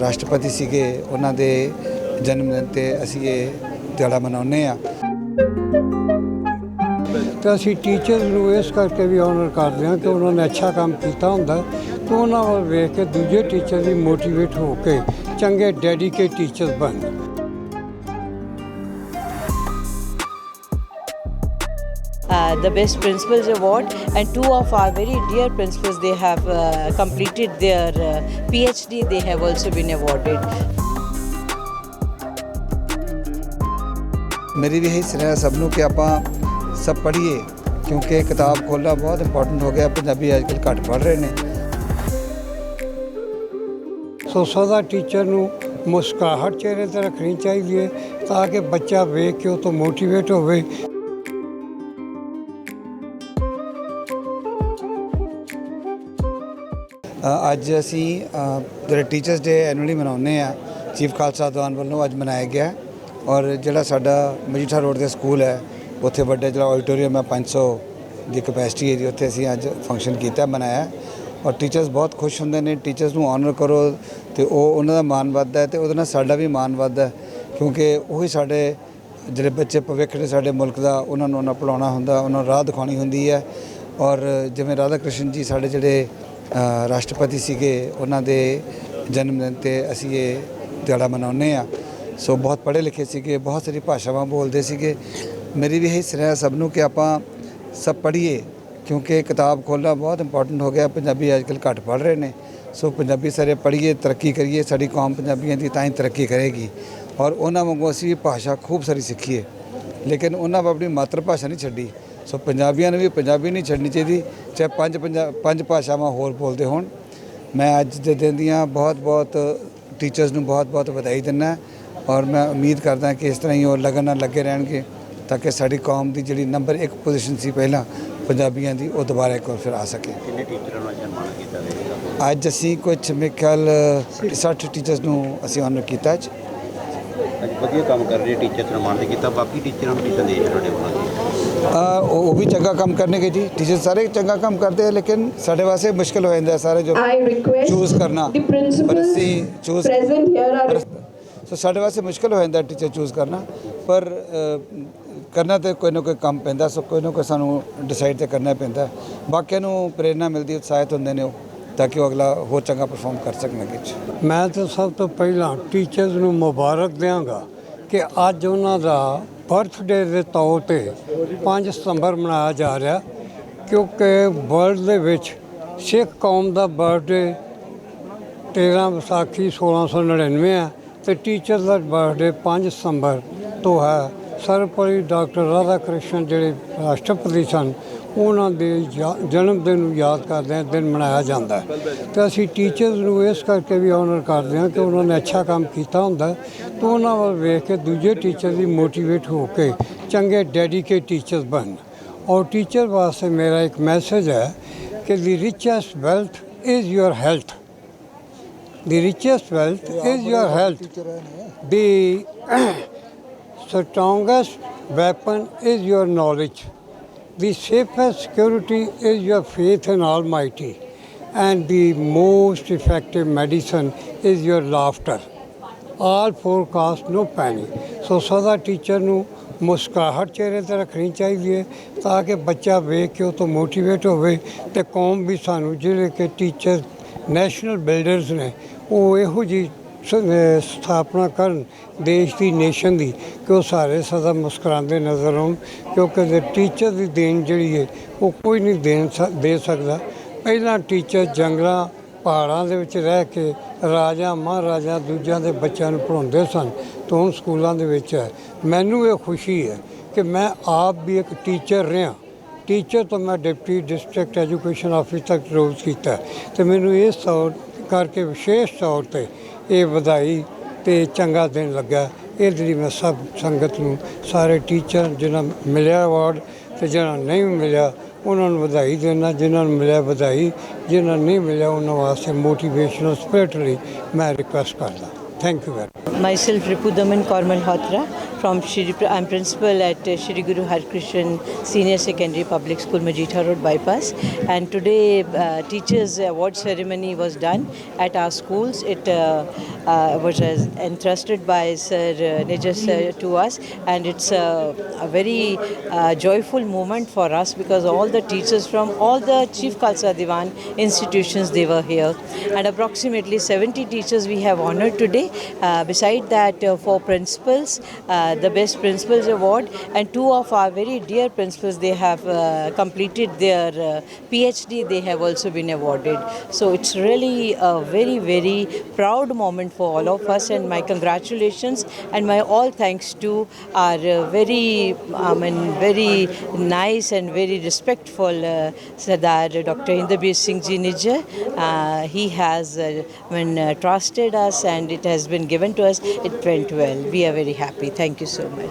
ਰਾਸ਼ਟਰਪਤੀ ਸੀਗੇ, ਉਹਨਾਂ ਦੇ ਜਨਮ ਦਿਨ ਤੇ ਅਸੀਂ ਇਹ ਦਿਹਾੜਾ ਮਨਾਉਂਦੇ ਆ ਤਾਂ ਅਸੀਂ ਟੀਚਰਸ ਨੂੰ ਇਸ ਕਰਕੇ ਵੀ ਆਨਰ ਕਰਦੇ ਹਾਂ ਕਿ ਉਹਨਾਂ ਨੇ ਅੱਛਾ ਕੰਮ ਕੀਤਾ ਹੁੰਦਾ ਹੈ ਉਹਨਾਂ ਵੱਲ ਵੇਖ ਕੇ ਦੂਜੇ ਟੀਚਰ ਵੀ ਮੋਟੀਵੇਟ ਹੋ ਕੇ ਚੰਗੇ ਡੈਡੀਕੇਟ ਟੀਚਰਸ ਬਣਨ uh, the Best Principals Award, and two of our very dear principals they have uh, completed their uh, PhD. They have also been awarded. ਮੇਰੀ ਵੀ ਇਹੀ ਸੁਨੇਹਾ ਸਭ ਨੂੰ ਕਿ ਆਪਾਂ ਸਭ ਪੜ੍ਹੀਏ ਕਿਉਂਕਿ ਕਿਤਾਬ ਖੋਲ੍ਹਣਾ ਬਹੁਤ ਇੰਪੋਰਟੈਂਟ ਹੋ ਗਿਆ ਪੰਜਾਬੀ ਅੱਜ ਕੱਲ੍ਹ ਘੱਟ ਪੜ੍ਹ ਰਹੇ ਨੇ ਸੋ ਸਦਾ ਟੀਚਰ ਨੂੰ ਮੁਸਕਰਾਹਟ ਚਿਹਰੇ ਤੇ ਰੱਖਣੀ ਚਾਹੀਦੀ ਹੈ ਤਾਂ ਕਿ ਬੱਚਾ ਵੇਖ ਕੇ ਉਹ ਤੋਂ ਮੋਟੀਵੇਟ ਹੋਵੇ ਅੱਜ ਅਸੀਂ ਅ, ਜਿਹੜਾ ਟੀਚਰਸ ਡੇ ਐਨੂਅਲੀ ਮਨਾਉਂਦੇ ਆ ਚੀਫ ਖਾਲਸਾ ਦੀਵਾਨ ਵੱਲੋਂ ਅੱਜ ਮਨਾਇਆ ਗਿਆ ਔਰ ਜਿਹੜਾ ਸਾਡਾ ਮਜੀਠਾ ਰੋਡ ਦੇ ਸਕੂਲ ਹੈ ਉੱਥੇ ਵੱਡੇ ਜਿਹੜਾ ਆਡੀਟੋਰੀਅਮ ਹੈ 500 ਦੀ ਕਪੈਸਿਟੀ ਹੈ ਜੀ ਉੱਥੇ ਅਸੀਂ ਅੱਜ ਫੰਕਸ਼ਨ ਕੀਤਾ ਮਨਾਇਆ ਔਰ ਟੀਚਰਸ ਬਹੁਤ ਖੁਸ਼ ਹੁੰਦੇ ਨੇ ਟੀਚਰਸ ਨੂੰ ਆਨਰ ਕਰੋ ਤੇ ਉਹ ਉਹਨਾਂ ਦਾ ਮਾਣ ਵੱਧਦਾ ਹੈ ਤੇ ਉਹਦੇ ਨਾਲ ਸਾਡਾ ਵੀ ਮਾਣ ਵੱਧਦਾ ਕਿਉਂਕਿ ਉਹੀ ਸਾਡੇ ਜਿਹੜੇ ਬੱਚੇ ਭਵਿੱਖ ਨੇ ਸਾਡੇ ਮੁਲਕ ਦਾ ਉਹਨਾਂ ਨੂੰ ਉਹਨਾਂ ਪੜਾਉਣਾ ਹੁੰਦਾ ਉਹਨਾਂ ਨੂੰ ਰਾਹ ਦਿਖਾਉਣੀ ਹੁੰਦੀ ਹੈ। ਔਰ ਜਿਵੇਂ ਰਾਧਾ ਕ੍ਰਿਸ਼ਨ ਜੀ ਸਾਡੇ ਜਿਹੜੇ ਰਾਸ਼ਟਰਪਤੀ ਸੀਗੇ, ਉਹਨਾਂ ਦੇ ਜਨਮ ਦਿਨ ਤੇ ਅਸੀਂ ਇਹ ਦਿਹਾੜਾ ਮਨਾਉਂਦੇ ਆ ਸੋ ਬਹੁਤ ਪੜ੍ਹੇ ਲਿਖੇ ਸੀਗੇ, ਬਹੁਤ ਸਾਰੀ ਭਾਸ਼ਾਵਾਂ ਬੋਲਦੇ ਸੀਗੇ। ਮੇਰੀ ਵੀ ਇਹੀ ਸੁਨੇਹਾ ਸਭ ਨੂੰ ਕਿ ਆਪਾਂ ਸਭ ਪੜ੍ਹੀਏ, ਕਿਉਂਕਿ ਕਿਤਾਬ ਖੋਲਣਾ ਬਹੁਤ ਇੰਪੋਰਟੈਂਟ ਹੋ ਗਿਆ। ਪੰਜਾਬੀ ਅੱਜ ਕੱਲ੍ਹ ਘੱਟ ਪੜ੍ਹ ਰਹੇ ਨੇ। ਸੋ ਪੰਜਾਬੀ ਸਾਰੇ ਪੜ੍ਹੀਏ, ਤਰੱਕੀ ਕਰੀਏ, ਸਾਡੀ ਕੌਮ ਪੰਜਾਬੀਆਂ ਦੀ ਤਾਂ ਹੀ ਤਰੱਕੀ ਕਰੇਗੀ। ਔਰ ਉਹਨਾਂ ਵਾਂਗੂ ਅਸੀਂ ਭਾਸ਼ਾ ਖੂਬ ਸਾਰੀ ਸਿੱਖੀਏ। ਲੇਕਿਨ ਉਹਨਾਂ ਆਪਣੀ ਮਾਤਰ ਭਾਸ਼ਾ ਨਹੀਂ ਛੱਡੀ। ਸੋ ਪੰਜਾਬੀਆਂ ਨੂੰ ਵੀ ਪੰਜਾਬੀ ਨਹੀਂ ਛੱਡਣੀ ਚਾਹੀਦੀ ਚਾਹੇ ਪੰਜ ਪੰਜਾ ਭਾਸ਼ਾਵਾਂ ਹੋਰ ਬੋਲਦੇ ਹੋਣ। ਮੈਂ ਅੱਜ ਦੇ ਦਿਨ ਦੀਆਂ ਬਹੁਤ ਬਹੁਤ ਟੀਚਰਸ ਨੂੰ ਬਹੁਤ ਬਹੁਤ ਵਧਾਈ ਦਿੰਦਾ ਔਰ ਮੈਂ ਉਮੀਦ ਕਰਦਾ ਕਿ ਇਸ ਤਰ੍ਹਾਂ ਹੀ ਉਹ ਲਗਨ ਨਾਲ ਲੱਗੇ ਰਹਿਣਗੇ ਤਾਂ ਕਿ ਸਾਡੀ ਕੌਮ ਦੀ ਜਿਹੜੀ ਨੰਬਰ 1 ਪੋਜੀਸ਼ਨ ਸੀ ਪਹਿਲਾਂ ਪੰਜਾਬੀਆਂ ਦੀ ਉਹ ਦੁਬਾਰਾ ਇੱਕ ਵਾਰ ਫਿਰ ਆ ਸਕੇ। ਕਿੰਨੇ ਟੀਚਰਾਂ ਨੂੰ ਸਨਮਾਨਿਤ ਕੀਤਾ ਜਾਏਗਾ ਅੱਜ ਅਸੀਂ ਕੁਝ ਮੇਰੇ ਖਿਆਲ 60 ਟੀਚਰਸ ਨੂੰ ਅਸੀਂ ਆਨਰ ਕੀਤਾ ਅੱਜ। ਅੱਜ ਵਧੀਆ ਕੰਮ ਕਰ ਰਹੇ ਟੀਚਰ ਸਨਮਾਨਿਤ ਕੀਤਾ ਬਾਕੀ ਟੀਚਰਾਂ ਨੂੰ ਕੀ ਸੰਦੇਸ਼ ਤੁਹਾਡੇ ਵੱਲੋਂ। ਉਹ ਉਹ ਵੀ ਚੰਗਾ ਕੰਮ ਕਰਨੇ ਕੇ ਜੀ। ਟੀਚਰ ਸਾਰੇ ਚੰਗਾ ਕੰਮ ਕਰਦੇ ਆ ਲੇਕਿਨ ਸਾਡੇ ਵਾਸਤੇ ਮੁਸ਼ਕਲ ਹੋ ਜਾਂਦਾ ਸਾਰੇ ਜੋ ਚੂਜ਼ ਕਰਨਾ। ਪਰ ਅਸੀਂ choose present here are so ਸਾਡੇ ਵਾਸਤੇ ਮੁਸ਼ਕਲ ਹੋ ਜਾਂਦਾ ਟੀਚਰ ਚੂਜ਼ ਕਰਨਾ। ਪਰ ਕਰਨਾ ਤੇ ਕੋਈ ਨਾ ਕੋਈ ਕੰਮ ਪੈਂਦਾ ਸੋ ਕੋਈ ਨਾ ਕੋਈ ਸਾਨੂੰ ਡਿਸਾਈਡ ਤੇ ਕਰਨਾ ਪੈਂਦਾ। ਬਾਕੀਆਂ ਨੂੰ ਪ੍ਰੇਰਣਾ ਮਿਲਦੀ ਉਤਸ਼ਾਹਿਤ ਹੁੰਦੇ ਨੇ ਉਹ ਤਾਂ ਕਿ ਉਹ ਅਗਲਾ ਹੋਰ ਚੰਗਾ ਪਰਫਾਰਮ ਕਰ ਸਕਣ ਅੱਗੇ 'ਚ ਮੈਂ ਤਾਂ ਸਭ ਤੋਂ ਪਹਿਲਾਂ ਟੀਚਰਸ ਨੂੰ ਮੁਬਾਰਕ ਦਿਆਂਗਾ ਕਿ ਅੱਜ ਉਹਨਾਂ ਦਾ ਬਰਥਡੇ ਦੇ ਤੌਰ ਤੇ 5 ਸਤੰਬਰ ਮਨਾਇਆ ਜਾ ਰਿਹਾ, ਕਿਉਂਕਿ ਵਰਲਡ ਦੇ ਵਿੱਚ ਸਿੱਖ ਕੌਮ ਦਾ ਬਰਥਡੇ 13 ਵਿਸਾਖੀ 1699 ਹੈ ਤੇ ਟੀਚਰ ਦਾ ਬਰਥਡੇ 5 ਸਤੰਬਰ ਤੋਂ ਹੈ। ਸਰਵਪਰੀ ਡਾਕਟਰ ਰਾਧਾ ਕ੍ਰਿਸ਼ਨ ਜਿਹੜੇ ਰਾਸ਼ਟਰਪਤੀ ਸਨ ਉਹਨਾਂ ਦੇ ਜਾ- ਜਨਮ ਦਿਨ ਨੂੰ ਯਾਦ ਕਰਦੇ ਹਾਂ, ਦਿਨ ਮਨਾਇਆ ਜਾਂਦਾ ਹੈ। ਤੇ ਅਸੀਂ ਟੀਚਰਸ ਨੂੰ ਇਸ ਕਰਕੇ ਵੀ ਆਨਰ ਕਰਦੇ ਹਾਂ ਕਿ ਉਹਨਾਂ ਨੇ ਅੱਛਾ ਕੰਮ ਕੀਤਾ ਹੁੰਦਾ ਹੈ। ਉਹਨਾਂ ਵੱਲ ਵੇਖ ਕੇ ਦੂਜੇ ਟੀਚਰ ਵੀ ਮੋਟੀਵੇਟ ਹੋ ਕੇ ਚੰਗੇ ਡੈਡੀਕੇਟ ਟੀਚਰਸ ਬਣਨ। ਔਰ ਟੀਚਰ ਵਾਸਤੇ ਮੇਰਾ ਇੱਕ ਮੈਸੇਜ ਹੈ ਕਿ the richest wealth is your health the richest wealth is your health the strongest weapon is your knowledge The safest security is your faith in Almighty. And the most effective medicine is your laughter. All forecast no panic so ਸਦਾ teacher ਨੂੰ ਮੁਸਕਰਾਹਟ ਚਿਹਰੇ ਤੇ ਰੱਖਣੀ ਚਾਹੀਦੀ ਹੈ ਤਾਂ ਕਿ ਬੱਚਾ ਵੇਖ ਕੇ ਉਹ ਤੋਂ ਮੋਟੀਵੇਟ ਹੋਵੇ ਤੇ ਕੌਮ ਵੀ ਸਾਨੂੰ ਜਿਹੜੇ ਕਿ ਟੀਚਰ ਨੈਸ਼ਨਲ ਬਿਲਡਰਸ ਨੇ ਉਹ ਇਹੋ ਜੀ ਸਥਾਪਨਾ ਕਰਨ ਦੇਸ਼ ਦੀ ਨੇਸ਼ਨ ਦੀ ਕਿ ਉਹ ਸਾਰੇ ਸਦਾ ਮੁਸਕਰਾਉਂਦੇ ਨਜ਼ਰ ਆਉਣ ਕਿਉਂਕਿ ਟੀਚਰ ਦੀ ਦੇਣ ਜਿਹੜੀ ਹੈ, ਉਹ ਕੋਈ ਨਹੀਂ ਦੇਣ ਸਕ- ਦੇ ਸਕਦਾ। ਪਹਿਲਾਂ ਟੀਚਰ ਜੰਗਲਾਂ, ਪਹਾੜਾਂ ਦੇ ਵਿੱਚ ਰਹਿ ਕੇ ਰਾਜਾ, ਮਹਾਰਾਜਾ ਦੂਜਿਆਂ ਦੇ ਬੱਚਿਆਂ ਨੂੰ ਪੜ੍ਹਾਉਂਦੇ ਸਨ ਤੋਂ ਹੁਣ ਸਕੂਲਾਂ ਦੇ ਵਿੱਚ ਹੈ। ਮੈਨੂੰ ਇਹ ਖੁਸ਼ੀ ਹੈ ਕਿ ਮੈਂ ਆਪ ਵੀ ਇੱਕ ਟੀਚਰ ਰਿਹਾ। ਟੀਚਰ ਤੋਂ ਮੈਂ ਡਿਪਟੀ ਡਿਸਟ੍ਰਿਕਟ ਐਜੂਕੇਸ਼ਨ ਆਫਿਸ ਤੱਕ ਰੋਲ ਕੀਤਾ ਤੇ ਮੈਨੂੰ ਇਸ ਤੌਰ ਕਰਕੇ ਵਿਸ਼ੇਸ਼ ਤੌਰ ਤੇ ਇਹ ਵਧਾਈ ਤੇ ਚੰਗਾ ਦਿਨ ਲੱਗਾ। ਇਹਦੇ ਲਈ ਮੈਂ ਸਭ ਸੰਗਤ ਨੂੰ ਸਾਰੇ ਟੀਚਰ ਜਿਨ੍ਹਾਂ ਮਿਲਿਆ ਅਵਾਰਡ ਤੇ ਜਿਹਨਾਂ ਨਹੀਂ ਮਿਲਿਆ ਉਹਨਾਂ ਨੂੰ ਵਧਾਈ ਦੇਣਾ ਜਿਨ੍ਹਾਂ ਨੂੰ ਮਿਲਿਆ ਵਧਾਈ ਜਿਨ੍ਹਾਂ ਨੂੰ ਨਹੀਂ ਮਿਲਿਆ ਉਹਨਾਂ ਵਾਸਤੇ ਮੋਟੀਵੇਸ਼ਨਲ ਸਪਿਰਿਟ ਲਈ ਮੈਂ ਰਿਕੁਐਸਟ ਕਰਦਾ। Thank you very Myself, Ripudaman Kormal Hotra from Shri, I'm principal at uh, Shri Guru Harkrishan Senior Secondary Public School, Majita Road Bypass. And today, uh, teachers' award ceremony was done at our schools. It uh, uh, was entrusted by Sir uh, uh, to us, and it's a, a very uh, joyful moment for us because all the teachers from all the Chief Khalsa Diwan institutions they were here, and approximately 70 teachers we have honored today. Uh, beside that, uh, for principals, uh, the Best Principals Award, and two of our very dear principals they have uh, completed their uh, PhD. They have also been awarded. So it's really a very very proud moment for all of us, and my congratulations and my all thanks to our uh, very I mean very nice and very respectful uh, Sardar Dr. Hindabir Singh Ji. Uh, he has uh, mean, uh, trusted us and it has been given to us. It went well. We are very happy. Thank you so much.